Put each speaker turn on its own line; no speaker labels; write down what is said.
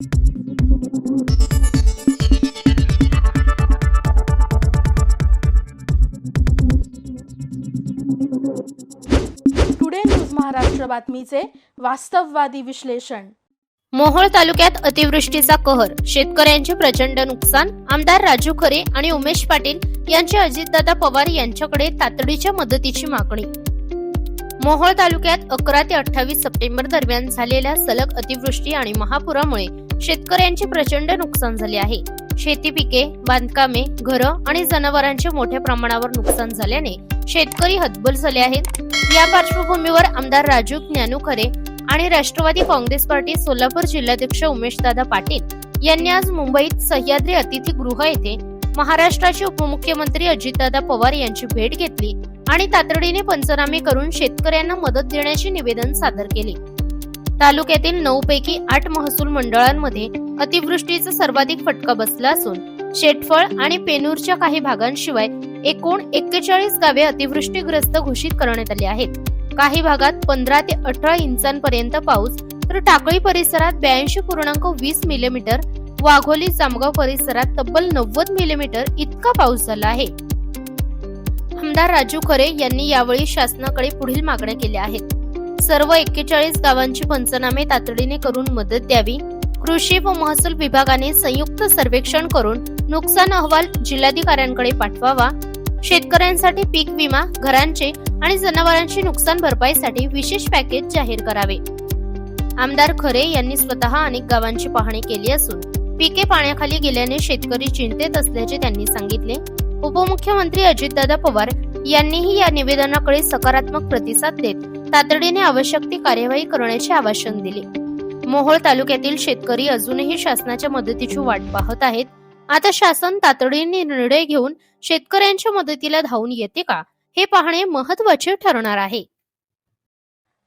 Today news Maharashtra बातमीचे वास्तववादी विश्लेषण
मोहोळ तालुक्यात अतिवृष्टीचा कहर. शेतकऱ्यांचे प्रचंड नुकसान आमदार राजू खरे आणि उमेश पाटील यांची अजितदादा पवार यांच्याकडे तातडीच्या मदतीची मागणी. मोहोळ तालुक्यात अकरा ते अठ्ठावीस सप्टेंबर दरम्यान झालेल्या सलग अतिवृष्टी आणि महापुरामुळे शेतकऱ्यांचे प्रचंड नुकसान झाले आहे. शेती पिके बांधकामे घरं आणि जनावरांचे मोठ्या प्रमाणावर नुकसान झाल्याने शेतकरी हतबल झाले आहेत. या पार्श्वभूमीवर आमदार राजू ज्ञानू खरे आणि राष्ट्रवादी काँग्रेस पार्टी सोलापूर जिल्हाध्यक्ष उमेशदादा पाटील यांनी आज मुंबईत सह्याद्री अतिथीगृह येथे महाराष्ट्राचे उपमुख्यमंत्री अजितदादा पवार यांची भेट घेतली आणि तातडीने पंचनामे करून शेतकऱ्यांना मदत देण्याचे निवेदन सादर केले. तालुक्यातील नऊ पैकी आठ महसूल मंडळांमध्ये अतिवृष्टीचा सर्वाधिक फटका बसला असून शेटफळ आणि पेनूरच्या काही भागांशिवाय एकूण एक्केचाळीस गावे अतिवृष्टीग्रस्त घोषित करण्यात आली आहेत. काही भागात पंधरा ते अठरा इंचांपर्यंत पाऊस तर टाकळी परिसरात ब्याऐंशी पूर्णांक वीस मिलीमीटर वाघोली जामगाव परिसरात तब्बल नव्वद मिलीमीटर इतका पाऊस झाला आहे. आमदार राजू खरे यांनी यावेळी शासनाकडे पुढील मागण्या केल्या आहेत. सर्व एक्केचाळीस गावांची पंचनामे तातडीने करून मदत द्यावी कृषी व महसूल विभागाने संयुक्त सर्वेक्षण करून नुकसान अहवाल जिल्हाधिकाऱ्यांकडे पाठवावा शेतकऱ्यांसाठी पीक विमा घरांचे आणि जनावरांची नुकसान भरपाईसाठी विशेष पॅकेज जाहीर करावे. आमदार खरे यांनी स्वतः अनेक गावांची पाहणी केली असून पिके पाण्याखाली गेल्याने शेतकरी चिंतेत असल्याचे त्यांनी सांगितले. उपमुख्यमंत्री अजितदादा पवार यांनीही या निवेदनाकडे सकारात्मक प्रतिसाद देत तातडीने आवश्यक ती कार्यवाही करण्याचे आवाहन दिले. मोहोळ तालुक्यातील शेतकरी अजूनही शासनाच्या मदतीची वाट पाहत आहेत. आता शासन तातडीने निर्णय घेऊन शेतकऱ्यांच्या मदतीला धावून येते का? हे पाहणे महत्त्वाचे ठरणार आहे.